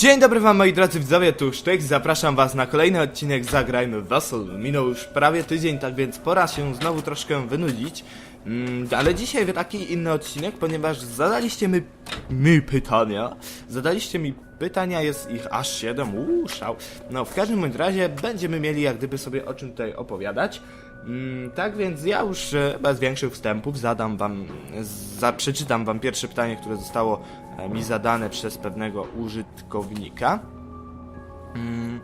Dzień dobry wam moi drodzy widzowie, tu Sztyk, zapraszam was na kolejny odcinek Zagrajmy w. Minął już prawie tydzień, tak więc pora się znowu troszkę wynudzić. Mm, ale dzisiaj taki inny odcinek, ponieważ zadaliście mi, mi pytania. Zadaliście mi pytania, jest ich aż 7, uuu, szał. No, w każdym bądź razie będziemy mieli jak gdyby sobie o czym tutaj opowiadać. Mm, tak więc ja już e, bez większych wstępów zadam wam, za, przeczytam wam pierwsze pytanie, które zostało mi zadane przez pewnego użytkownika. Mm.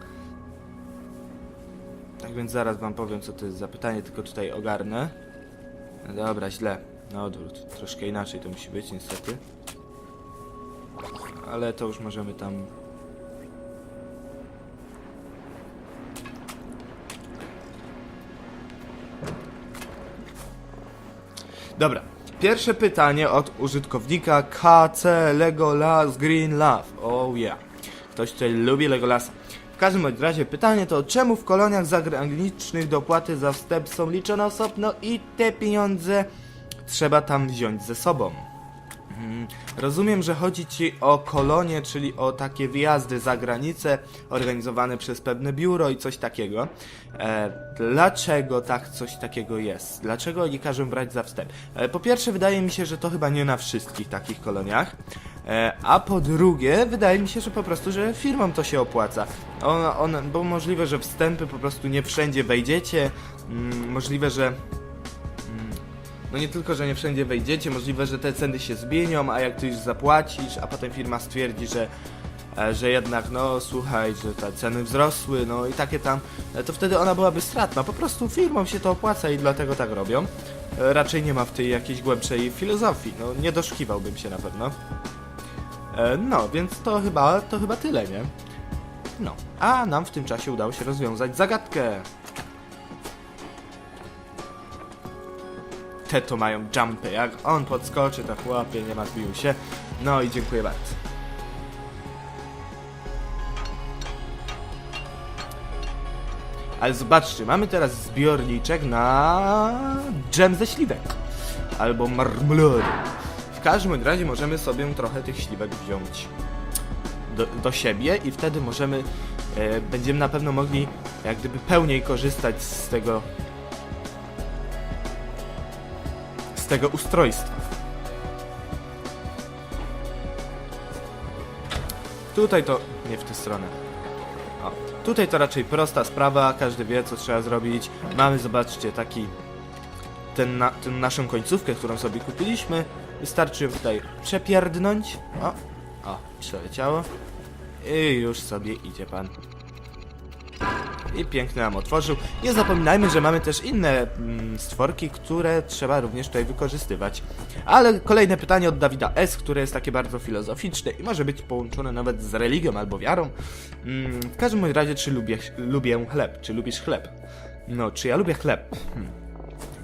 Tak więc zaraz wam powiem, co to jest za pytanie, tylko tutaj ogarnę. Dobra, źle. Na odwrót. Troszkę inaczej to musi być, niestety. Ale to już możemy tam Dobra. Pierwsze pytanie od użytkownika KC Legolas Green Love. Oh yeah. Ktoś tutaj lubi Legolas. W każdym razie pytanie to czemu w koloniach zagranicznych dopłaty za wstęp są liczone osobno i te pieniądze trzeba tam wziąć ze sobą? Mm, Rozumiem, że chodzi ci o kolonie, czyli o takie wyjazdy za granicę organizowane przez pewne biuro i coś takiego. E, dlaczego tak coś takiego jest? Dlaczego oni każą brać za wstęp? E, po pierwsze, wydaje mi się, że to chyba nie na wszystkich takich koloniach. E, a po drugie, wydaje mi się, że po prostu, że firmom to się opłaca. On, on, bo możliwe, że wstępy po prostu nie wszędzie wejdziecie. Mm, możliwe, że no nie tylko, że nie wszędzie wejdziecie, możliwe, że te ceny się zmienią, a jak ty już zapłacisz, a potem firma stwierdzi, że, e, że jednak, no słuchaj, że te ceny wzrosły, no i takie tam, e, to wtedy ona byłaby stratna. Po prostu firmom się to opłaca i dlatego tak robią. E, Raczej nie ma w tej jakiejś głębszej filozofii, no nie doszukiwałbym się na pewno. No, więc to chyba, to chyba tyle, nie? No, a nam w tym czasie udało się rozwiązać zagadkę. Te to mają jumpy. Jak on podskoczy, to chłopie, nie martwił się. No i dziękuję bardzo. Ale zobaczcie, mamy teraz zbiorniczek na dżem ze śliwek. Albo marmolady. W każdym razie możemy sobie trochę tych śliwek wziąć do, do siebie i wtedy możemy, e, będziemy na pewno mogli jak gdyby pełniej korzystać z tego z tego ustrojstwa. Tutaj to nie w tę stronę. O, tutaj to raczej prosta sprawa, każdy wie co trzeba zrobić. Mamy, zobaczcie, taki ten na, tę naszą końcówkę, którą sobie kupiliśmy. Wystarczy ją tutaj przepierdnąć. O, o, przeleciało. I już sobie idzie pan i pięknie nam otworzył. Nie zapominajmy, że mamy też inne mm, stworki, które trzeba również tutaj wykorzystywać. Ale kolejne pytanie od Dawida S, które jest takie bardzo filozoficzne i może być połączone nawet z religią albo wiarą. Mm, w każdym razie, czy lubię, lubię chleb? Czy lubisz chleb? No, czy ja lubię chleb? Hmm.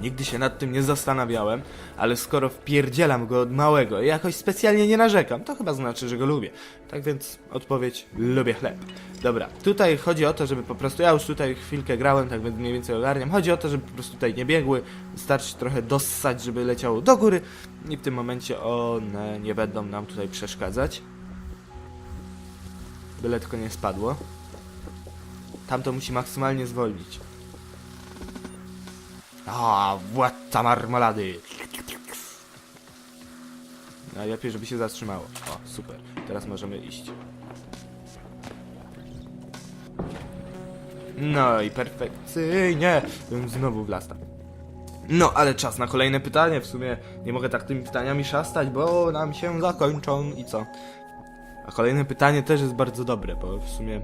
Nigdy się nad tym nie zastanawiałem, ale skoro wpierdzielam go od małego i jakoś specjalnie nie narzekam, to chyba znaczy, że go lubię. Tak więc odpowiedź, lubię chleb. Dobra, tutaj chodzi o to, żeby po prostu, ja już tutaj chwilkę grałem, tak więc mniej więcej ogarniam, chodzi o to, żeby po prostu tutaj nie biegły, wystarczy trochę dossać, żeby leciało do góry i w tym momencie one nie będą nam tutaj przeszkadzać. Byle tylko nie spadło. Tamto musi maksymalnie zwolnić. A, władca marmolady. Najlepiej, żeby się zatrzymało. O, super. Teraz możemy iść. No i perfekcyjnie. Znowu w lasta. No, ale czas na kolejne pytanie. W sumie nie mogę tak tymi pytaniami szastać, bo nam się zakończą i co? A kolejne pytanie też jest bardzo dobre, bo w sumie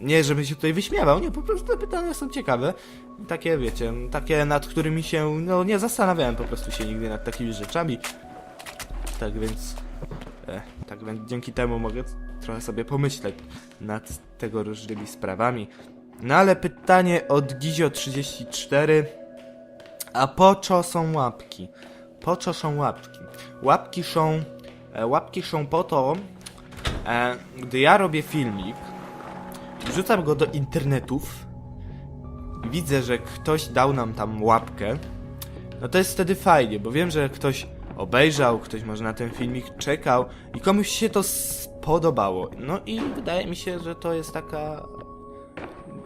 nie, żeby się tutaj wyśmiewał, nie, po prostu te pytania są ciekawe. Takie, wiecie, takie, nad którymi się, no, nie zastanawiałem po prostu się nigdy nad takimi rzeczami. Tak więc, e, tak więc dzięki temu mogę trochę sobie pomyśleć nad tego różnymi sprawami. No ale pytanie od Gizio34. A po co są łapki? Po co są łapki? Łapki są, e, łapki są po to, e, gdy ja robię filmik, wrzucam go do internetów widzę, że ktoś dał nam tam łapkę, no to jest wtedy fajnie, bo wiem, że ktoś obejrzał, ktoś może na ten filmik czekał i komuś się to podobało. No i wydaje mi się, że to jest taka.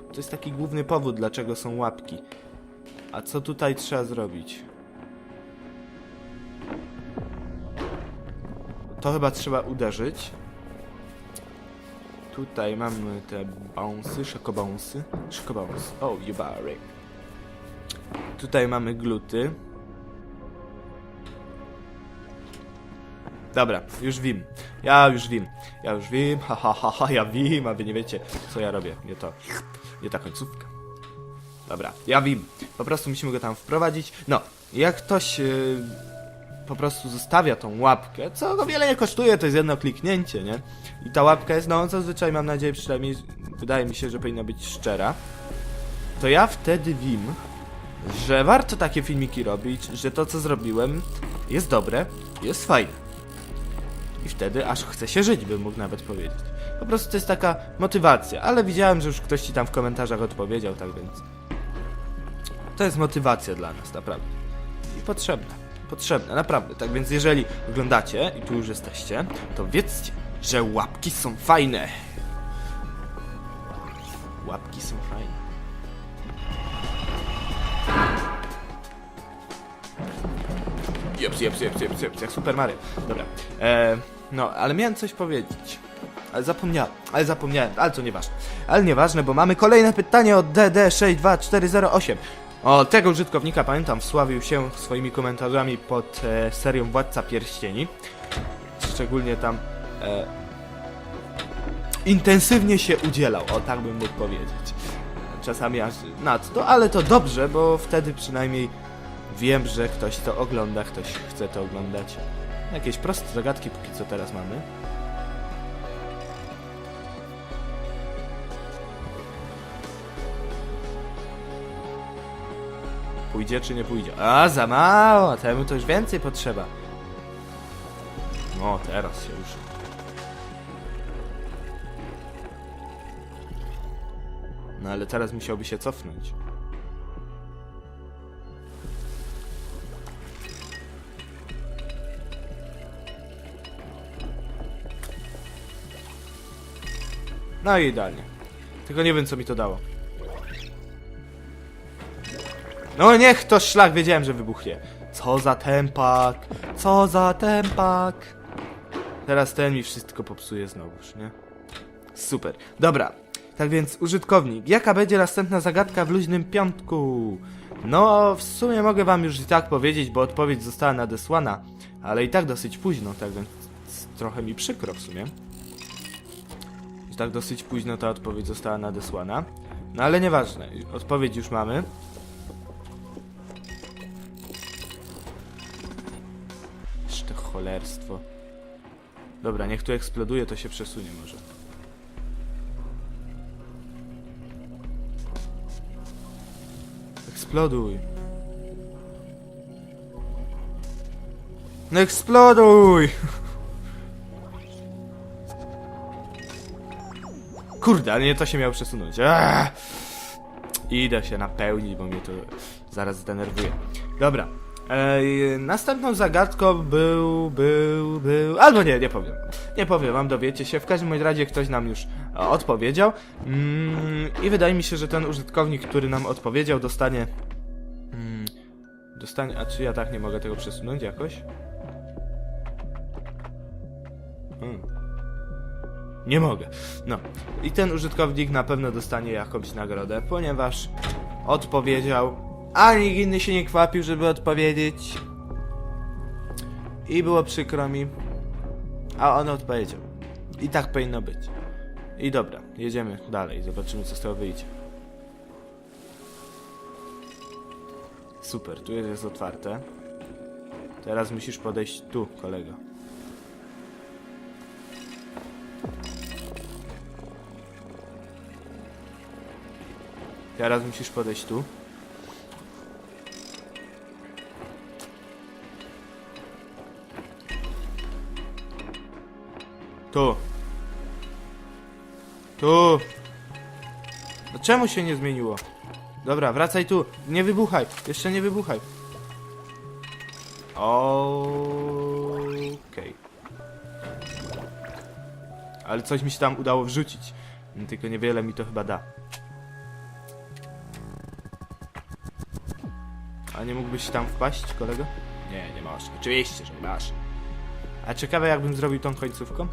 To jest taki główny powód, dlaczego są łapki. A co tutaj trzeba zrobić? To chyba trzeba uderzyć. Tutaj mamy te bouncy, szokobounsy. Szokobouns. Oh, you Barry. Tutaj mamy gluty. Dobra, już wiem. Ja już wiem. Ja już wiem. Ha, ha, ha, ha, ja wiem, a wy nie wiecie, co ja robię. Nie to. Nie ta końcówka. Dobra, ja wiem. Po prostu musimy go tam wprowadzić. No, jak ktoś yy, po prostu zostawia tą łapkę, co go wiele nie kosztuje, to jest jedno kliknięcie, nie? I ta łapka jest, no zazwyczaj mam nadzieję, przynajmniej wydaje mi się, że powinna być szczera. To ja wtedy wiem, że warto takie filmiki robić, że to co zrobiłem jest dobre, jest fajne. I wtedy aż chce się żyć, bym mógł nawet powiedzieć. Po prostu to jest taka motywacja, ale widziałem, że już ktoś ci tam w komentarzach odpowiedział, tak więc. To jest motywacja dla nas, naprawdę. I potrzebna. Potrzebna, naprawdę. Tak więc jeżeli oglądacie i tu już jesteście, to wiedzcie, że łapki są fajne. Łapki są fajne. Jeps, jeps, jeps, jeps, jeps, jak Super Mario. Dobra. E, no, ale miałem coś powiedzieć. Ale zapomniałem, ale zapomniałem, ale to nieważne. Ale nieważne, bo mamy kolejne pytanie od DD62408. O, tego użytkownika pamiętam, wsławił się swoimi komentarzami pod e, serią Władca Pierścieni. Szczególnie tam e, intensywnie się udzielał, o tak bym mógł powiedzieć. Czasami aż nadto, ale to dobrze, bo wtedy przynajmniej wiem, że ktoś to ogląda, ktoś chce to oglądać. Jakieś proste zagadki póki co teraz mamy. Pójdzie czy nie pójdzie? A, za mało! Temu to już więcej potrzeba. No, teraz się już. No ale teraz musiałby się cofnąć. No i idealnie. Tylko nie wiem co mi to dało. No niech to szlak, wiedziałem, że wybuchnie. Co za tempak, co za tempak. Teraz ten mi wszystko popsuje znowuż, nie? Super. Dobra. Tak więc użytkownik, jaka będzie następna zagadka w luźnym piątku? No, w sumie mogę wam już i tak powiedzieć, bo odpowiedź została nadesłana, ale i tak dosyć późno, tak więc trochę mi przykro w sumie. Że tak dosyć późno ta odpowiedź została nadesłana. No ale nieważne, odpowiedź już mamy. Cholerstwo. Dobra, niech tu eksploduje, to się przesunie może. Eksploduj. No eksploduj! Kurde, ale nie to się miało przesunąć. Aaaa! Idę się napełnić, bo mnie to zaraz zdenerwuje. Dobra. Następną zagadką był, był, był... Albo nie, nie powiem. Nie powiem wam, dowiecie się. W każdym razie ktoś nam już e, odpowiedział. Mm, I wydaje mi się, że ten użytkownik, który nam odpowiedział, dostanie... Mm, dostanie... A czy ja tak nie mogę tego przesunąć jakoś? Hmm. Nie mogę. No. I ten użytkownik na pewno dostanie jakąś nagrodę, ponieważ odpowiedział, a nikt inny się nie kwapił, żeby odpowiedzieć. I było przykro mi. A on odpowiedział. I tak powinno być. I dobra, jedziemy dalej, zobaczymy co z tego wyjdzie. Super, tu jest otwarte. Teraz musisz podejść tu, kolego. Teraz musisz podejść tu. Tu. Tu. No czemu się nie zmieniło? Dobra, wracaj tu. Nie wybuchaj. Jeszcze nie wybuchaj. Okej. ale coś mi się tam udało wrzucić. Tylko niewiele mi to chyba da. A nie mógłbyś tam wpaść, kolego? Nie, nie masz. Oczywiście, że nie masz. A ciekawe jakbym zrobił tą końcówką?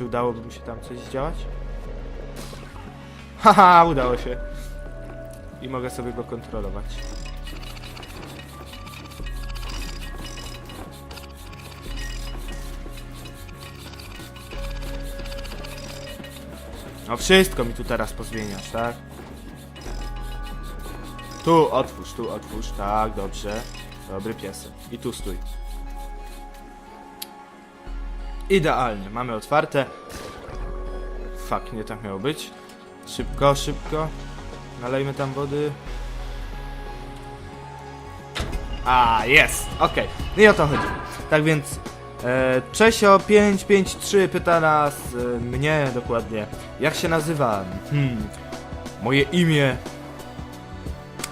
Czy udałoby mi się tam coś zdziałać? Haha, udało się. I mogę sobie go kontrolować. No wszystko mi tu teraz pozmieniasz, tak? Tu otwórz, tu otwórz, tak, dobrze. Dobry piesek. I tu stój. Idealnie, mamy otwarte. Fuck, nie tak miało być. Szybko, szybko. Nalejmy tam wody. A, jest! Okej, no i o to chodzi. Tak więc e, Czesio 553 pyta nas, e, mnie dokładnie, jak się nazywam? Hmm, moje imię,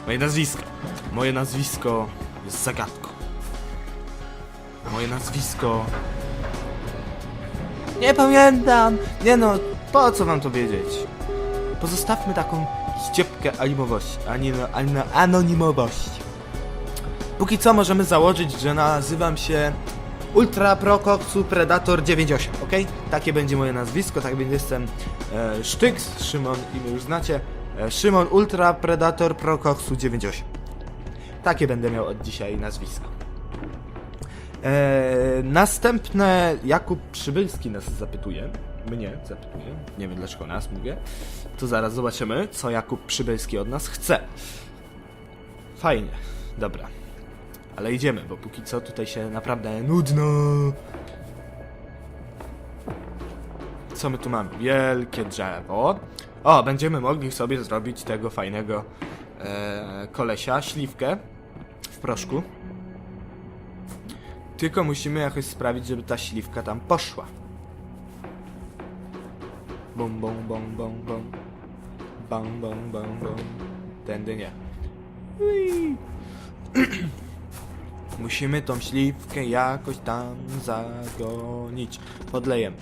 moje nazwisko. Moje nazwisko jest zagadką. Moje nazwisko... Nie pamiętam! Nie no, po co wam to wiedzieć? Pozostawmy taką ściepkę animowości, ani, ani, anonimowości. Póki co możemy założyć, że nazywam się Ultra Pro Predator 98, ok? Takie będzie moje nazwisko, tak więc jestem e, Sztyks, Szymon, imię już znacie. E, Szymon Ultra Predator Pro Koksu 98. Takie będę miał od dzisiaj nazwisko. E, następne Jakub Przybylski nas zapytuje. Mnie zapytuje. Nie wiem dlaczego nas mówię. To zaraz zobaczymy, co Jakub Przybylski od nas chce. Fajnie, dobra. Ale idziemy, bo póki co tutaj się naprawdę nudno. Co my tu mamy? Wielkie drzewo. O, będziemy mogli sobie zrobić tego fajnego e, kolesia, śliwkę w proszku. Tylko musimy jakoś sprawić, żeby ta śliwka tam poszła. Bum, bum, bum, bum, bum. Bum, bum, bum, bum. Tędy nie. Musimy tą śliwkę jakoś tam zagonić. Podlejemy.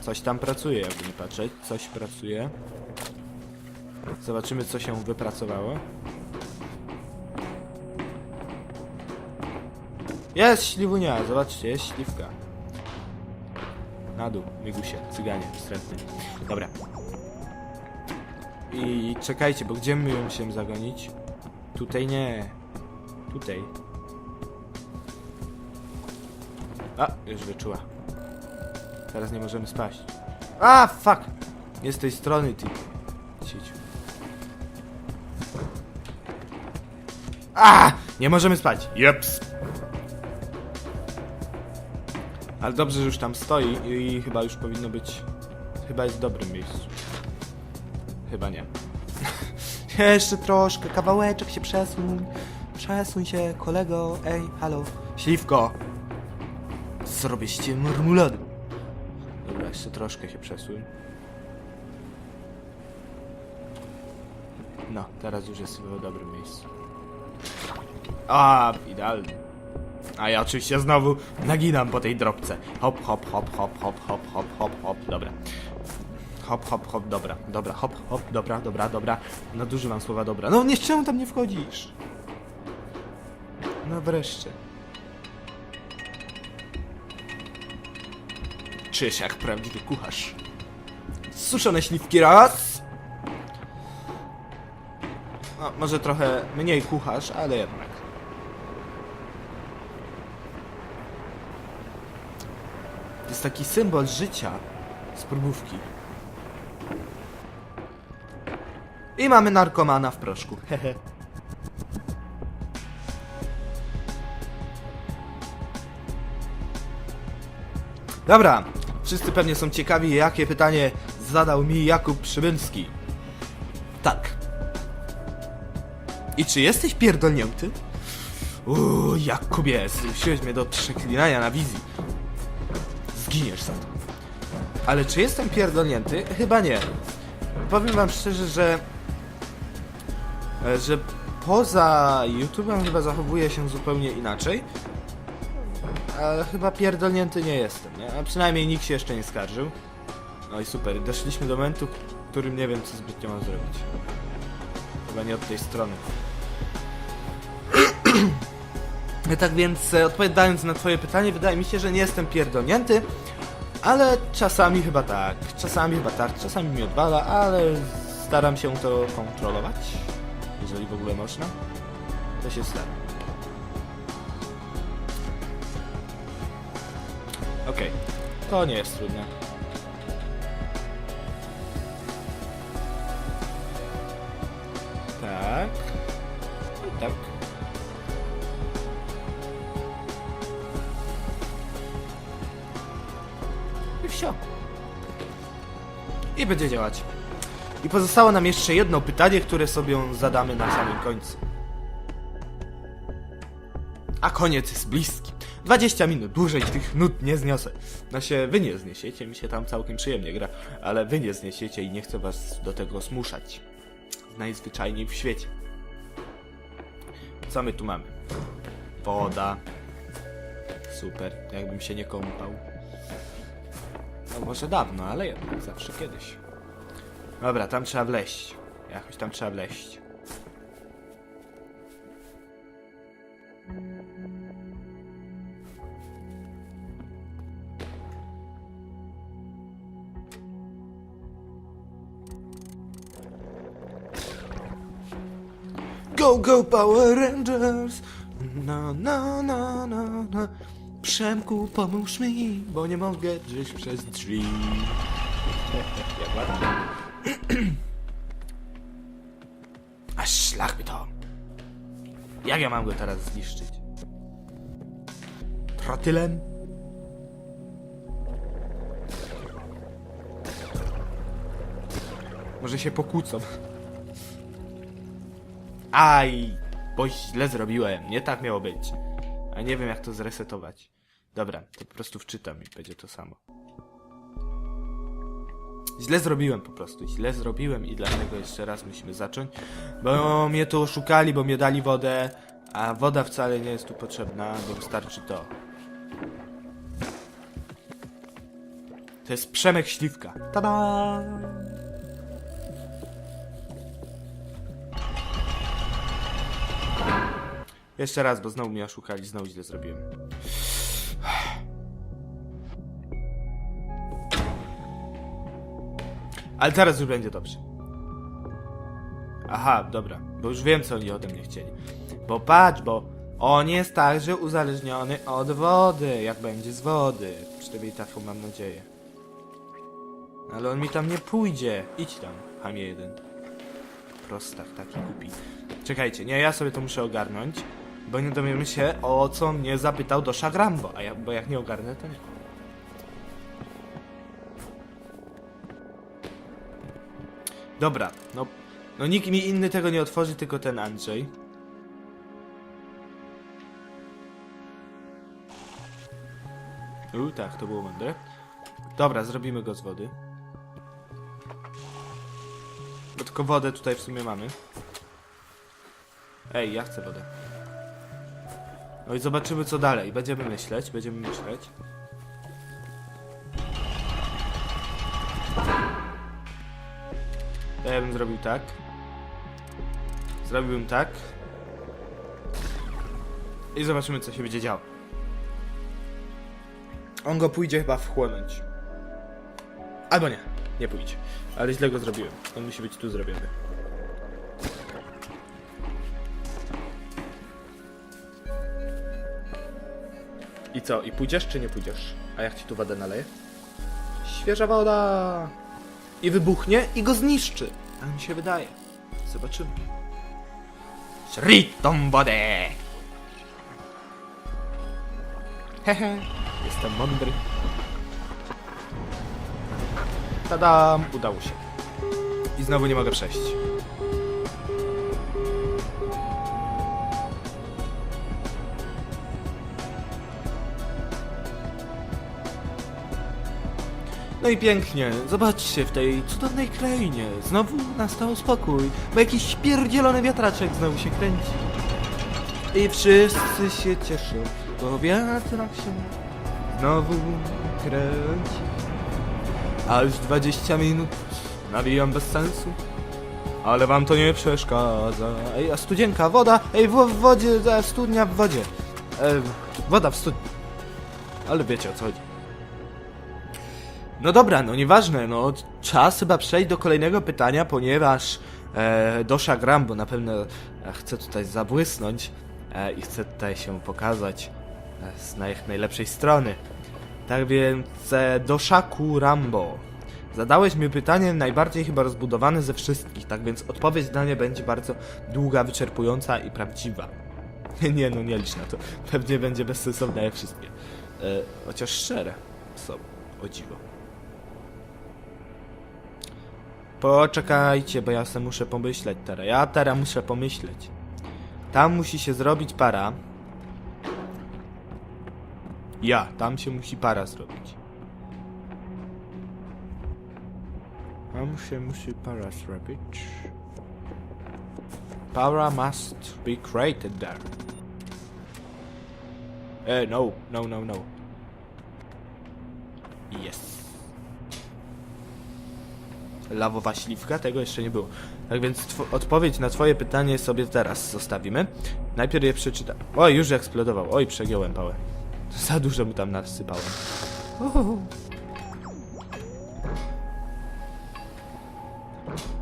Coś tam pracuje, jakby nie patrzeć. Coś pracuje. Zobaczymy, co się wypracowało. Jest śliwunia, zobaczcie, jest śliwka. Na dół, migusie, cyganie, wstrętny. Dobra. I czekajcie, bo gdzie my ją musimy zagonić? Tutaj nie. Tutaj. A, już wyczuła. Teraz nie możemy spaść. A, fuck! Nie z tej strony, ty. Sieciu. A! Nie możemy spać. Jeps. Ale dobrze, że już tam stoi i chyba już powinno być... Chyba jest w dobrym miejscu. Chyba nie. Jeszcze troszkę, kawałeczek się przesuń. Przesuń się, kolego. Ej, halo. Śliwko. Zrobię z ciebie marmolady. Dobra, jeszcze troszkę się przesuń. No, teraz już jest w dobrym miejscu. A, idealnie. A ja oczywiście znowu naginam po tej drobce. Hop, hop, hop, hop, hop, hop, hop, hop, hop, dobra. Hop, hop, hop, dobra, dobra, hop, hop, dobra, dobra, dobra. Nadużywam słowa dobra. No nie, czemu tam nie wchodzisz? No wreszcie. Czujesz jak prawdziwy kucharz. Suszone śliwki raz. No, może trochę mniej kucharz, ale jednak. To jest taki symbol życia z próbówki. I mamy narkomana w proszku. Hehe. Dobra, wszyscy pewnie są ciekawi, jakie pytanie zadał mi Jakub Przybylski. Tak. I czy jesteś pierdolnięty? Uuu, Jakubie, zmusiłeś mnie do przeklinania na wizji. Zginiesz za to. Ale czy jestem pierdolnięty? Chyba nie. Powiem wam szczerze, że... e, że poza YouTube'em chyba zachowuję się zupełnie inaczej. ale chyba pierdolnięty nie jestem, nie? A przynajmniej nikt się jeszcze nie skarżył. No i super, doszliśmy do momentu, w którym nie wiem, co zbytnio mam zrobić. Chyba nie od tej strony. tak więc, e, odpowiadając na twoje pytanie, wydaje mi się, że nie jestem pierdolnięty, ale czasami chyba tak, czasami chyba tak, czasami mi odwala, ale staram się to kontrolować, jeżeli w ogóle można. To się staram. Okej, to nie jest trudne. Tak. I będzie działać. I pozostało nam jeszcze jedno pytanie, które sobie zadamy na samym końcu. A koniec jest bliski. 20 minut, dłużej tych nut nie zniosę. No się wy nie zniesiecie, mi się tam całkiem przyjemnie gra, ale wy nie zniesiecie i nie chcę was do tego zmuszać. Najzwyczajniej w świecie. Co my tu mamy? Woda. Super, jakbym się nie kąpał. No może dawno, ale jednak zawsze kiedyś. Dobra, tam trzeba wleść. Jakoś tam trzeba wleść. Go, go, Power Rangers! Na, na, na, na, na. Przemku, pomóż mi, bo nie mogę drzeć przez drzwi. Jak ładnie. Aż szlach by to. Jak ja mam go teraz zniszczyć? Trotylem? Może się pokłócą. Aj, bo źle zrobiłem. Nie tak miało być. A nie wiem jak to zresetować. Dobra, to po prostu wczytam i będzie to samo. Źle zrobiłem po prostu, źle zrobiłem i dlatego jeszcze raz musimy zacząć. Bo mnie tu oszukali, bo mnie dali wodę, a woda wcale nie jest tu potrzebna, bo wystarczy to. To jest Przemek Śliwka. Tada! Jeszcze raz, bo znowu mnie oszukali, znowu źle zrobiłem. Ale teraz już będzie dobrze. Aha, dobra, bo już wiem, co oni ode mnie chcieli. Bo patrz, bo on jest także uzależniony od wody, jak będzie z wody. Przynajmniej taką mam nadzieję. Ale on mi tam nie pójdzie. Idź tam, hamie jeden. Prostak taki głupi. Czekajcie, nie, ja sobie to muszę ogarnąć, bo nie dowiemy się, o co mnie zapytał do Szagrambo, a ja, bo jak nie ogarnę, to nie. Dobra, no, no nikt mi inny tego nie otworzy, tylko ten Andrzej. U, tak, to było mądre. Dobra, zrobimy go z wody. Bo tylko wodę tutaj w sumie mamy. Ej, ja chcę wodę. No i zobaczymy co dalej. Będziemy myśleć, będziemy myśleć. To ja bym zrobił tak. Zrobiłbym tak. I zobaczymy co się będzie działo. On go pójdzie chyba wchłonąć. Albo nie, nie pójdzie. Ale źle go zrobiłem. On musi być tu zrobiony. I co? I pójdziesz czy nie pójdziesz? A jak ci tu wodę naleję? Świeża woda! I wybuchnie i go zniszczy. Tak mi się wydaje. Zobaczymy. Tą wodę! Hehe, jestem mądry. Tadam! Udało się. I znowu nie mogę przejść. No i pięknie, zobaczcie, w tej cudownej krainie znowu nastał spokój, bo jakiś śpierdzielony wiatraczek znowu się kręci. I wszyscy się cieszą. bo wiatrak się znowu kręci. A już 20 minut nawijam bez sensu. Ale wam to nie przeszkadza. Ej, a studzienka, woda! Ej, w, w wodzie, studnia w wodzie. E, woda w studni. Ale wiecie o co chodzi. No dobra, no nieważne, no czas chyba przejść do kolejnego pytania, ponieważ e, Dosza gram, bo na pewno e, chcę tutaj zabłysnąć e, i chcę tutaj się pokazać e, z naj, najlepszej strony. Tak więc e, Rambo. Zadałeś mi pytanie najbardziej chyba rozbudowane ze wszystkich, tak więc odpowiedź na nie będzie bardzo długa, wyczerpująca i prawdziwa. nie no, nie licz na to. Pewnie będzie bezsensowne jak wszystkie. E, chociaż szczere są, o dziwo. Poczekajcie, bo ja sobie muszę pomyśleć teraz. Ja teraz muszę pomyśleć. Tam musi się zrobić para. Ja, tam się musi para zrobić. Tam się musi para zrobić. Para must be created there. Eh, no, no, no, no. Yes. Lawowa śliwka? Tego jeszcze nie było. Tak więc odpowiedź na twoje pytanie sobie teraz zostawimy. Najpierw je przeczytam. Oj, już eksplodował. Oj, przegiąłem pałę. Za dużo mu tam nasypałem. Uhuhu.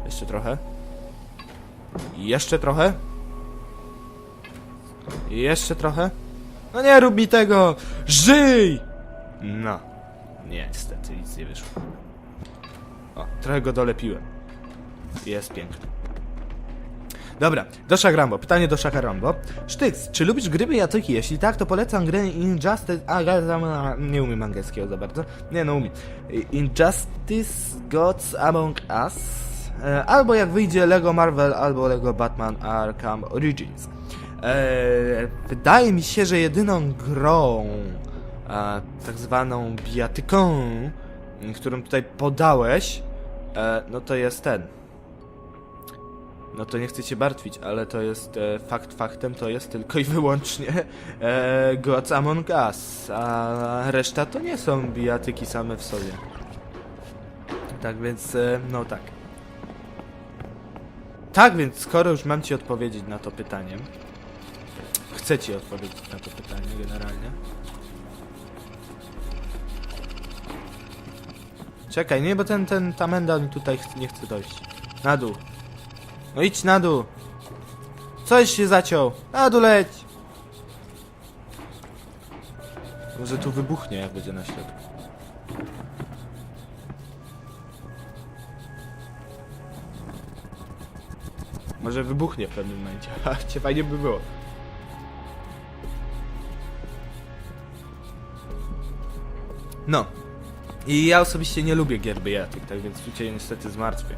Jeszcze trochę. Jeszcze trochę. Jeszcze trochę. No nie rób mi tego! Żyj! No. Niestety nic nie wyszło. Trochę go dolepiłem. Jest piękny. Dobra, do Rambo. Pytanie do Rambo. Sztyc, czy lubisz gry bijatyki? Jeśli tak, to polecam grę Injustice... A, nie umiem angielskiego za bardzo. Nie, no umiem. Injustice Gods Among Us. E, Albo jak wyjdzie Lego Marvel, albo Lego Batman Arkham Origins. E, wydaje mi się, że jedyną grą, e, tak zwaną bijatyką, którą tutaj podałeś, e, no to jest ten. No to nie chcę cię martwić, ale to jest e, fakt faktem, to jest tylko i wyłącznie e, Gods Among Us, a reszta to nie są bijatyki same w sobie. Tak więc, e, no tak. Tak więc, skoro już mam ci odpowiedzieć na to pytanie, chcę ci odpowiedzieć na to pytanie generalnie. Czekaj, nie, bo ten, ten, ta menda mi tutaj ch- nie chce dojść. Na dół. No idź na dół. Coś się zaciął. Na dół leć. Może tu wybuchnie, jak będzie na środku. Może wybuchnie w pewnym momencie. Cię fajnie by było. No. I ja osobiście nie lubię gier bijatyk, tak więc tu cię niestety zmartwię.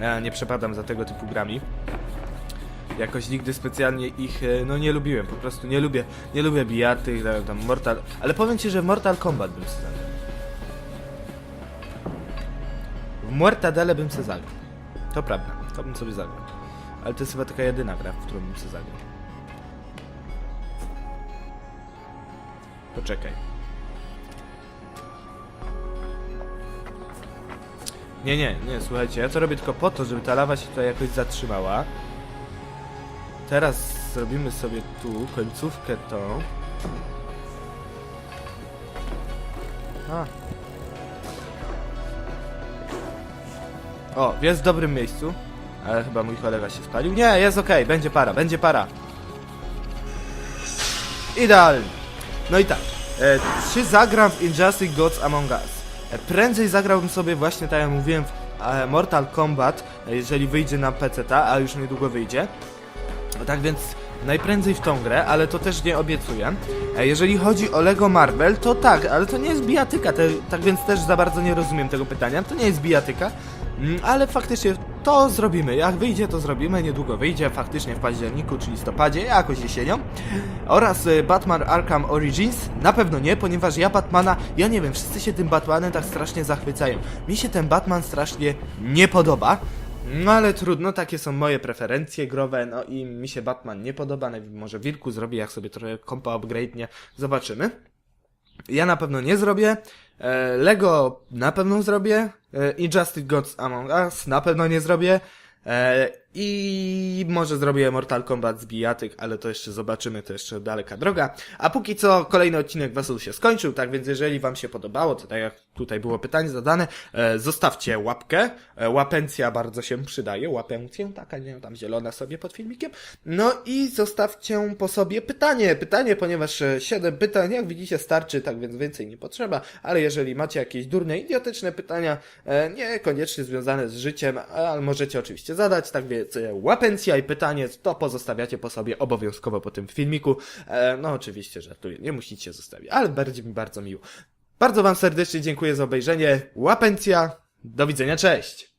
Ja nie przepadam za tego typu grami. Jakoś nigdy specjalnie ich, e, no nie lubiłem, po prostu nie lubię, nie lubię bijaty, tam, tam Mortal... Ale powiem ci, że w Mortal Kombat bym se zagrał. W Mortadele bym se zagrał. To prawda, to bym sobie zagrał. Ale to jest chyba taka jedyna gra, w którą bym se zagrał. Poczekaj. Nie, nie, nie, słuchajcie, ja to robię tylko po to, żeby ta lawa się tutaj jakoś zatrzymała. Teraz zrobimy sobie tu końcówkę tą. A. O, jest w dobrym miejscu. Ale chyba mój kolega się spalił. Nie, jest okej, będzie para, będzie para. Idealnie. No i tak. E, czy zagram w Injustice Gods Among Us? Prędzej zagrałbym sobie właśnie, tak jak mówiłem, w e, Mortal Kombat, e, jeżeli wyjdzie na PC, a już niedługo wyjdzie. Tak więc najprędzej w tą grę, ale to też nie obiecuję. E, Jeżeli chodzi o Lego Marvel, to tak, ale to nie jest bijatyka, tak więc też za bardzo nie rozumiem tego pytania. To nie jest bijatyka, mm, ale faktycznie to zrobimy. Jak wyjdzie, to zrobimy. Niedługo wyjdzie, faktycznie w październiku czy listopadzie, jakoś jesienią. Oraz e, Batman Arkham Origins na pewno nie, ponieważ ja Batmana, ja nie wiem, wszyscy się tym Batmanem tak strasznie zachwycają. Mi się ten Batman strasznie nie podoba. No ale trudno, takie są moje preferencje growe, no i mi się Batman nie podoba, może Wilku zrobi, jak sobie trochę kompa upgrade'nie, zobaczymy. Ja na pewno nie zrobię, Lego na pewno zrobię, e, Injustice Gods Among Us na pewno nie zrobię, e, i może zrobię Mortal Kombat z bijatyk, ale to jeszcze zobaczymy, to jeszcze daleka droga. A póki co kolejny odcinek Wesel się skończył, tak więc jeżeli wam się podobało, to tak jak tutaj było pytanie zadane, e, zostawcie łapkę, e, łapencja bardzo się przydaje, łapencję, taka nie wiem, tam zielona sobie pod filmikiem. No i zostawcie po sobie pytanie, pytanie, ponieważ e, 7 pytań, jak widzicie, starczy, tak więc więcej nie potrzeba, ale jeżeli macie jakieś durne, idiotyczne pytania, e, niekoniecznie związane z życiem, ale możecie oczywiście zadać, tak więc e, łapencja i pytanie, to pozostawiacie po sobie obowiązkowo po tym filmiku. E, no oczywiście żartuję, nie musicie zostawić, ale będzie mi bardzo miło. Bardzo wam serdecznie dziękuję za obejrzenie, łapencja, do widzenia, cześć!